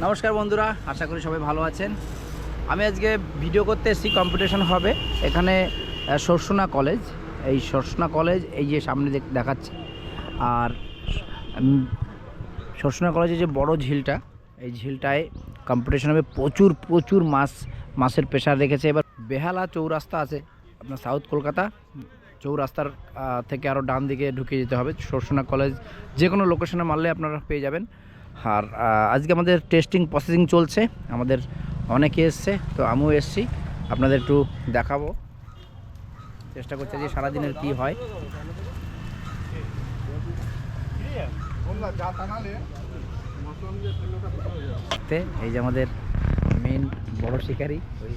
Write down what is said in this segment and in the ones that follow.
নমস্কার বন্ধুরা, আশা করি সবাই ভালো আছেন। আমি আজকে ভিডিও করতে এসেছি, কম্পিটিশন হবে। এখানে সরসোনা কলেজ। এই সরসোনা কলেজ, এই যে সামনে দেখ- দেখাচ্ছে। আর সরসোনা কলেজে যে বড় ঝিলটা, এই ঝিলটায় কম্পিটিশন হবে। প্রচুর প্রচুর মাছ, মাছের প্রেশার রেখেছে এবার বেহালা চৌরাস্তা আছে, আপনার সাউথ কলকাতা। চৌরাস্তার থেকে আরও ডান দিকে ঢুকে যেতে হবে। সরসোনা কলেজ যে কোনো লোকেশনে মারলে আপনারা পেয়ে যাবেন। আর আজকে আমাদের টেস্টিং প্রসেসিং চলছে, আমাদের অনেকে এসছে, তো আমিও এসছি, আপনাদের একটু দেখাবো। চেষ্টা করছি যে সারাদিনের কি হয়। এই যে আমাদের মেন বড় শিকারি, ওই।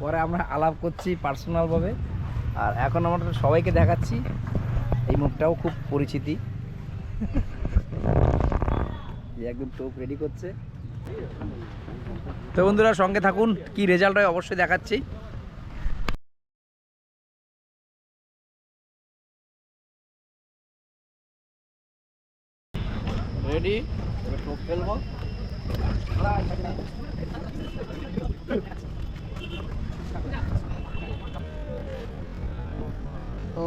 পরে আমরা আলাপ করছি পার্সোনালভাবে আর এখন আমরা সবাইকে দেখাচ্ছি, এই মুখটাও খুব পরিচিতি। একদম টোপ রেডি করছে। তো বন্ধুরা সঙ্গে থাকুন কি রেজাল্ট হয় অবশ্যই দেখাচ্ছি। রেডি এবার টোপ ফেলব। ও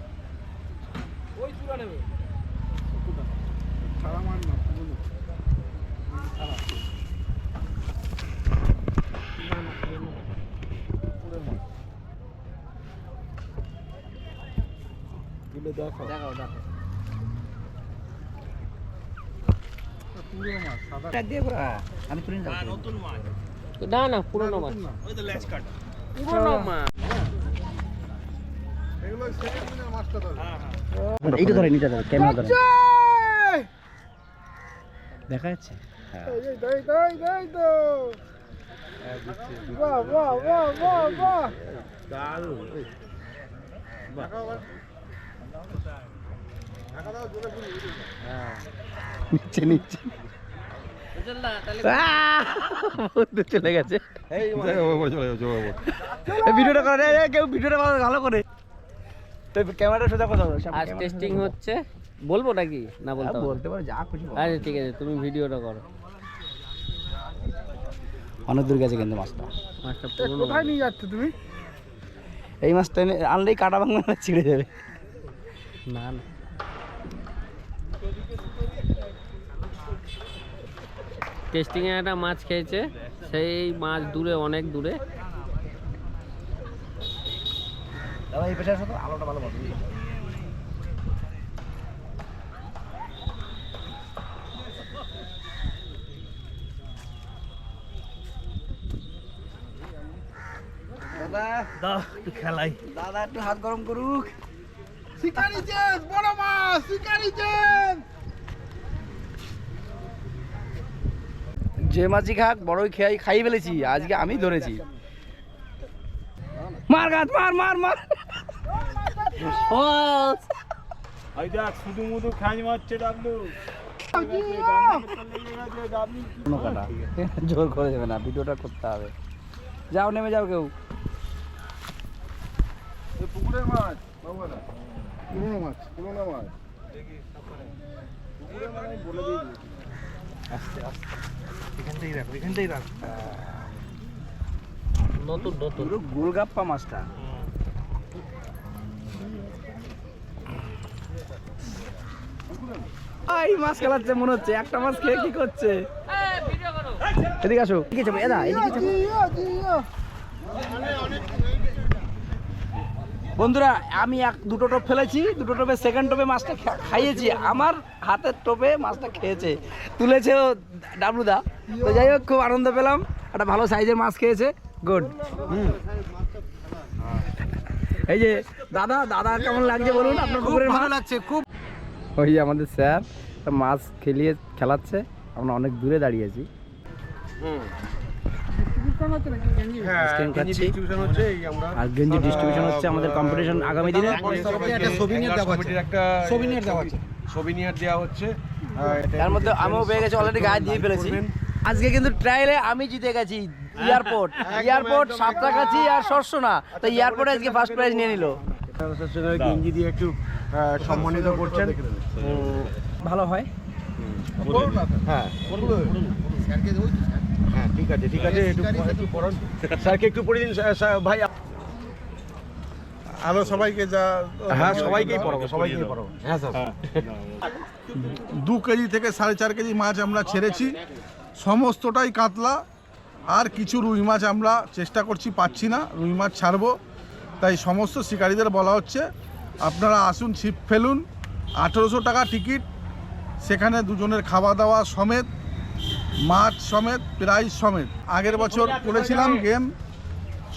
ওই তুলা নেবে। ছাড়া মার না দেখো দেখাও। দেখো মাছ দিয়ে পুরা আমি তুলে না না পুরোনো মাছ না। পুরোনো মাছ এগুলো সেকেন্ড দিনের মাছটা ধরে এইটা ধরে নিতে ধরে ক্যামেরা ধরে দেখা যাচ্ছে হ্যাঁ নিচে নিচে চলে গেছে এই চলে যাও চলে এই ভিডিওটা করে কেউ ভিডিওটা ভালো করে তো ক্যামেরা সোজা কথা বলো আজ টেস্টিং হচ্ছে বলব নাকি? না বলতে বলতে পারো যা খুশি বলো। আচ্ছা ঠিক আছে তুমি ভিডিওটা করো। অনেক দূর গেছে কিন্তু মাছটা। মাছটা কোথায় নিয়ে যাচ্ছ তুমি? এই মাছটা এনে আনলেই কাটা ভাঙা ছিঁড়ে যাবে। না না। টেস্টিং এ একটা মাছ খেয়েছে সেই মাছ দূরে অনেক দূরে। এই পেশার সাথে আলোটা ভালো বলো দাদা। একটু খেলাই। দাদা একটু হাত গরম করুক। শিকারি চেন বড় মাছ শিকারি চেন যে মাছি খাক বড়ই খেয়াই খাই ফেলেছি আজকে আমি ধরেছি। মার গাছ মার মার মার। দেখ শুধু মুধু খাঁজ মারছে ডাবলু জোর করে দেবে না ভিডিওটা করতে হবে। যাও নেমে যাও কেউ। পুকুরের মাছ পুরোনো মাছ পুরোনো মাছ। পুকুরের বলে দিয়ে দিয়েছি আস্তে আস্তে। এখান রাখো এখান রাখো। নতুন নতুন। গোলগাপ্পা মাছটা। এই মাছ খেলাচ্ছে মনে হচ্ছে একটা মাছ খেয়ে কি করছে? এদিকে আসো। এদিকে যাব এদা এদিকে বন্ধুরা আমি এক দুটো টোপ ফেলেছি দুটো টোপে সেকেন্ড টোপে মাছটা খাইয়েছি। আমার হাতের টোপে মাছটা খেয়েছে। তুলেছে ও ডাবলুদা। তো যাই হোক খুব আনন্দ পেলাম। একটা ভালো সাইজের মাছ খেয়েছে। গুড এই যে দাদা দাদা কেমন লাগছে বলুন? আপনার পুকুরের ভালো লাগছে খুব ওই আমাদের স্যার মাছ খেলিয়ে খেলাচ্ছে আমরা অনেক দূরে হ্যাঁ হচ্ছে এই আমরা আর গেঞ্জি ডিস্ট্রিবিউশন হচ্ছে আমাদের কম্পিটিশন আগামী দিনে। দেওয়া তার মধ্যে আমিও পেয়ে গেছি অলরেডি গায়ে দিয়ে ফেলেছি। আজকে কিন্তু ট্রায়ালে আমি জিতে গেছি এয়ারপোর্ট এয়ারপোর্ট সাঁতরাগাছি আর সরসোনা। তো এয়ারপোর্টে আজকে ফার্স্ট প্রাইজ নিয়ে নিল। গেঞ্জি দিয়ে একটু সম্মানিত করছেন। ভালো হয়। হ্যাঁ। হ্যাঁ ঠিক আছে ঠিক আছে একটু স্যারকে একটু পড়ে দিন ভাই আরও সবাইকে যা হ্যাঁ সবাইকেই পড়াবো সবাইকেই পড়াবো। হ্যাঁ স্যার। দু কেজি থেকে সাড়ে চার কেজি মাছ আমরা ছেড়েছি। সমস্তটাই কাতলা আর কিছু রুই মাছ আমরা চেষ্টা করছি পাচ্ছি না। রুই মাছ ছাড়বো। তাই সমস্ত শিকারীদের বলা হচ্ছে আপনারা আসুন, ছিপ ফেলুন। আঠেরোশো টাকা টিকিট। সেখানে দুজনের খাওয়া দাওয়া সমেত, মাছ সমেত প্রাইজ সমেত। আগের বছর করেছিলাম গেম।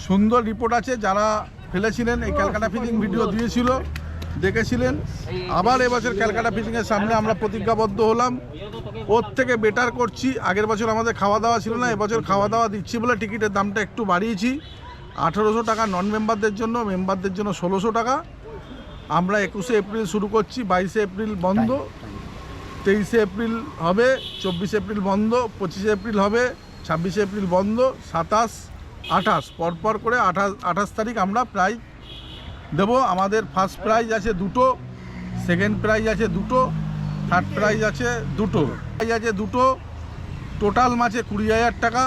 সুন্দর রিপোর্ট আছে, যারা ফেলেছিলেন, এই ক্যালকাটা ফিজিং ভিডিও দিয়েছিল, দেখেছিলেন। আবার এবছর ক্যালকাটা ফিজিংয়ের সামনে আমরা প্রতিজ্ঞাবদ্ধ হলাম। ওর থেকে বেটার করছি। আগের বছর আমাদের খাওয়া দাওয়া ছিল না, এবছর খাওয়া দাওয়া দিচ্ছি বলে টিকিটের দামটা একটু বাড়িয়েছি। আঠেরোশো টাকা নন মেম্বারদের জন্য মেম্বারদের জন্য ষোলোশো টাকা। আমরা একুশে এপ্রিল শুরু করছি বাইশে এপ্রিল বন্ধ তেইশে এপ্রিল হবে চব্বিশে এপ্রিল বন্ধ পঁচিশে এপ্রিল হবে ছাব্বিশে এপ্রিল বন্ধ সাতাশ আঠাশ। পরপর করে আঠাশ আঠাশ তারিখ আমরা প্রাইজ দেব। আমাদের ফার্স্ট প্রাইজ আছে দুটো সেকেন্ড প্রাইজ আছে দুটো থার্ড প্রাইজ আছে দুটো। প্রাইজ আছে দুটো টোটাল মাছে কুড়ি হাজার টাকা।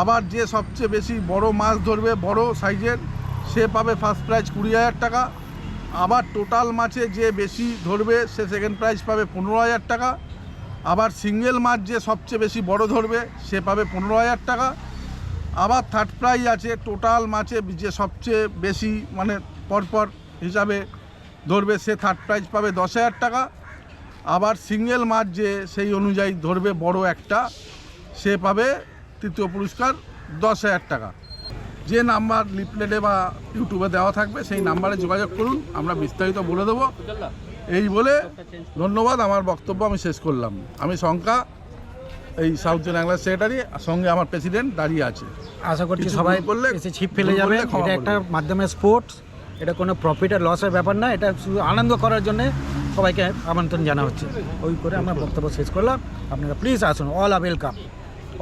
আবার যে সবচেয়ে বেশি বড় মাছ ধরবে বড় সাইজের সে পাবে ফার্স্ট প্রাইজ কুড়ি হাজার টাকা। আবার টোটাল মাছে যে বেশি ধরবে, সে সেকেন্ড প্রাইজ পাবে পনেরো হাজার টাকা। আবার সিঙ্গেল মাছ যে সবচেয়ে বেশি বড় ধরবে, সে পাবে পনেরো হাজার টাকা। আবার থার্ড প্রাইজ আছে টোটাল মাছে যে সবচেয়ে বেশি মানে পরপর হিসাবে ধরবে, সে থার্ড প্রাইজ পাবে দশ হাজার টাকা। আবার সিঙ্গেল মাছ যে সেই অনুযায়ী ধরবে বড় একটা, সে পাবে তৃতীয় পুরস্কার দশ হাজার টাকা। যে নাম্বার লিপলেটে বা ইউটিউবে দেওয়া থাকবে সেই নাম্বারে যোগাযোগ করুন আমরা বিস্তারিত বলে দেবো। এই বলে ধন্যবাদ আমার বক্তব্য আমি শেষ করলাম। আমি শঙ্কা এই সাউথ জোন অ্যাংলার সেক্রেটারি সঙ্গে আমার প্রেসিডেন্ট দাঁড়িয়ে আছে। আশা করছি সবাই করলে ছিপ ফেলে যাবে। এটা একটা মাধ্যমে স্পোর্টস এটা কোনো প্রফিট আর লসের ব্যাপার না এটা শুধু আনন্দ করার জন্য সবাইকে আমন্ত্রণ জানা হচ্ছে। ওই করে আমরা বক্তব্য শেষ করলাম। আপনারা প্লিজ আসুন। অল আর ওয়েলকাম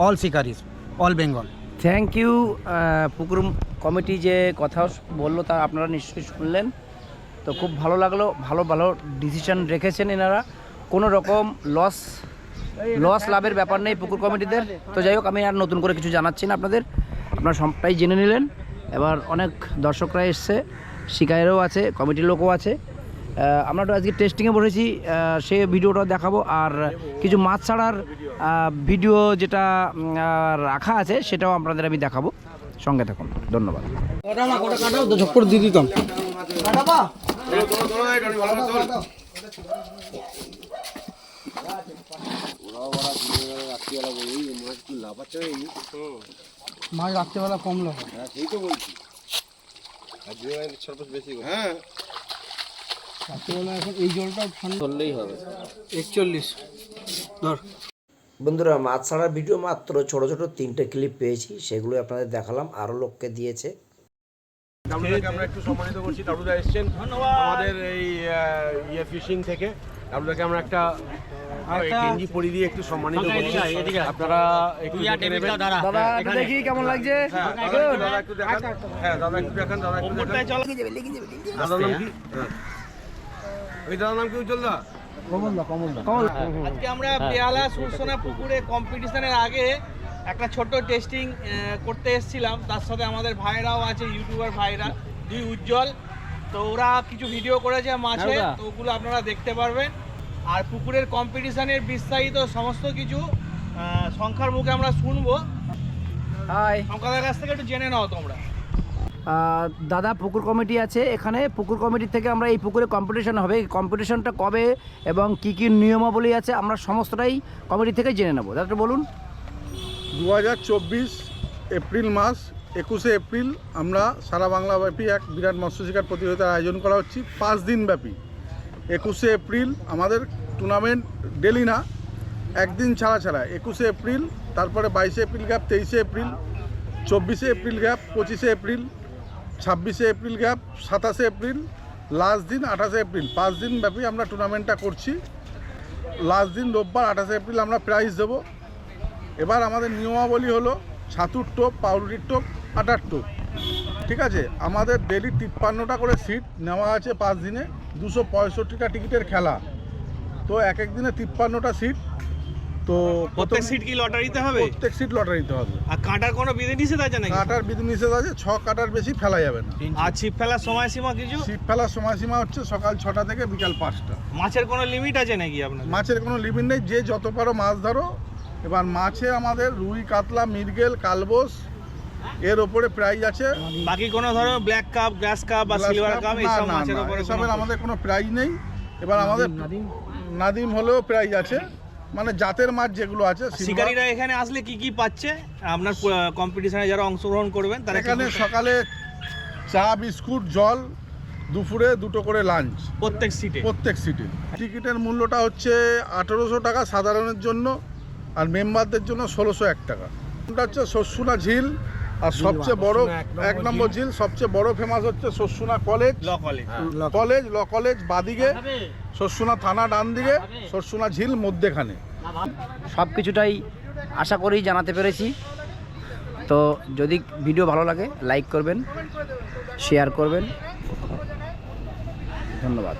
অল শিকারিস অল বেঙ্গল থ্যাংক ইউ পুকুর কমিটি যে কথা বলল তা আপনারা নিশ্চয়ই শুনলেন। তো খুব ভালো লাগল, ভালো ভালো ডিসিশন রেখেছেন এনারা। কোনো রকম লস লস লাভের ব্যাপার নেই পুকুর কমিটিদের। তো যাই হোক, আমি আর নতুন করে কিছু জানাচ্ছি না আপনাদের। আপনারা সবটাই জেনে নিলেন। এবার অনেক দর্শকরা এসছে শিকারেরও আছে, কমিটির লোকও আছে। আমরা তো আজকে টেস্টিংয়ে বসেছি সে ভিডিওটা দেখাবো। আর কিছু মাছ ছাড়ার ভিডিও যেটা রাখা আছে সেটাও আপনাদের আমি দেখাবো। সঙ্গে থাকুন। ধন্যবাদ। ঝপ্পর দিয়ে দিতাম মাছ রাত্রেবেলা কমলো হ্যাঁ। রাত্রেবেলা এখন এই জলটা ঠান্ডা ধরলেই হবে। একচল্লিশ। ধর। বন্ধুরা মাছ ছাড়ার ভিডিও মাত্র ছোট ছোট তিনটে ক্লিপ পেয়েছি সেগুলো আপনাদের দেখালাম আরও লোককে দিয়েছে। ডাবলুদাকে আমরা একটু সম্মানিত করছি। ডাবলুদা এসছেন আমাদের এই ইয়ে ফিশিং থেকে। ডাবলুদাকে আমরা একটা গেঞ্জি দিয়ে একটু সম্মানিত করছি। আপনারা একটু নেবেন। দাদা দেখি কেমন লাগছে। হ্যাঁ, দাদা একটু- দেখান। হ্যাঁ দাদা একটু দেখান দাদা একটু দেখান। দাদার নাম কি? হ্যাঁ। ওই দাদার নাম কি উজ্জ্বল দা? আজকে আমরা পেয়ালা সুরসোনা পুকুরে কম্পিটিশনের আগে একটা ছোট টেস্টিং করতে এসেছিলাম। তার সাথে আমাদের ভাইরাও আছে ইউটিউবার ভাইরা দুই উজ্জ্বল। তো ওরা কিছু ভিডিও করেছে মাছে তো ওগুলো আপনারা দেখতে পারবেন। আর পুকুরের কম্পিটিশনের বিস্তারিত সমস্ত কিছু সংখ্যার মুখে আমরা শুনব। হাই সংখ্যাদের কাছ থেকে একটু জেনে নাও তোমরা। দাদা, পুকুর কমিটি আছে এখানে। পুকুর কমিটি থেকে আমরা এই পুকুরে কম্পিটিশন হবে। কম্পিটিশনটা কবে এবং কি কি নিয়মাবলী আছে আমরা সমস্তটাই কমিটি থেকে জেনে নেব। দাদা বলুন। দু হাজার চব্বিশ এপ্রিল মাস, একুশে এপ্রিল আমরা সারা বাংলাব্যাপী এক বিরাট মৎস্য শিকার প্রতিযোগিতার আয়োজন করা হচ্ছে। পাঁচ দিন ব্যাপী। একুশে এপ্রিল আমাদের টুর্নামেন্ট ডেলি না, একদিন ছাড়া ছাড়া। একুশে এপ্রিল, তারপরে বাইশে এপ্রিল গ্যাপ তেইশে এপ্রিল, চব্বিশে এপ্রিল গ্যাপ পঁচিশে এপ্রিল ছাব্বিশে এপ্রিল গ্যাপ, সাতাশে এপ্রিল, লাস্ট দিন আঠাশে এপ্রিল। পাঁচ দিন ব্যাপী আমরা টুর্নামেন্টটা করছি। লাস্ট দিন রোববার আঠাশে এপ্রিল আমরা প্রাইজ দেবো। এবার আমাদের নিয়মাবলী হলো ছাতুর টোপ, পাউরুটির টোপ, আটার টোপ। ঠিক আছে? আমাদের ডেলি তিপ্পান্নটা করে সিট নেওয়া আছে পাঁচ দিনে। দুশো পঁয়ষট্টিটা টিকিটের খেলা। তো এক এক দিনে তিপ্পান্নটা সিট তো প্রত্যেক সিট কি লটারিতে হবে? প্রত্যেক সিট লটারিতে হবে। আর কাটার কোনো বিধি নিষেধ আছে নাকি? কাটার বিধি নিষেধ আছে ছ কাটার বেশি ফেলা যাবে না। আর ছিপ ফেলার সময়সীমা কিছু? সিট ফেলার সময়সীমা হচ্ছে সকাল ছটা থেকে বিকাল পাঁচটা। মাছের কোনো লিমিট আছে নাকি আপনার মাছের কোনো লিমিট নেই। যে যত পারো মাছ ধরো। এবার মাছে আমাদের রুই কাতলা মিরগেল কালবোস এর ওপরে প্রাইজ আছে। বাকি কোনো ধরো ব্ল্যাক কাপ গ্লাস কাপ বা সিলভার কাপ এইসব মাছের উপরে এসবের আমাদের কোনো প্রাইজ নেই। এবার আমাদের নাদিম হলেও প্রাইজ আছে। মানে জাতের মাছ যেগুলো আছে শিকারীরা এখানে আসলে কি কি পাচ্ছে? আপনার কম্পিটিশনে যারা অংশগ্রহণ করবেন তারা এখানে সকালে চা বিস্কুট জল দুপুরে দুটো করে লাঞ্চ প্রত্যেক সিটে প্রত্যেক সিটে টিকিটের মূল্যটা হচ্ছে আঠেরোশো টাকা সাধারণের জন্য আর মেম্বারদের জন্য ষোলোশো এক টাকা। ওটা হচ্ছে শস্যুনা ঝিল আর সবচেয়ে বড় এক নম্বর ঝিল। সবচেয়ে বড় ফেমাস হচ্ছে শস্যুনা college law college college law college বাদিকে। শস্যুনা থানা ডান দিকে, সরসুনা ঝিল মধ্যেখানে। সব কিছুটাই আশা করি জানাতে পেরেছি। তো যদি ভিডিও ভালো লাগে লাইক করবেন শেয়ার করবেন। ধন্যবাদ।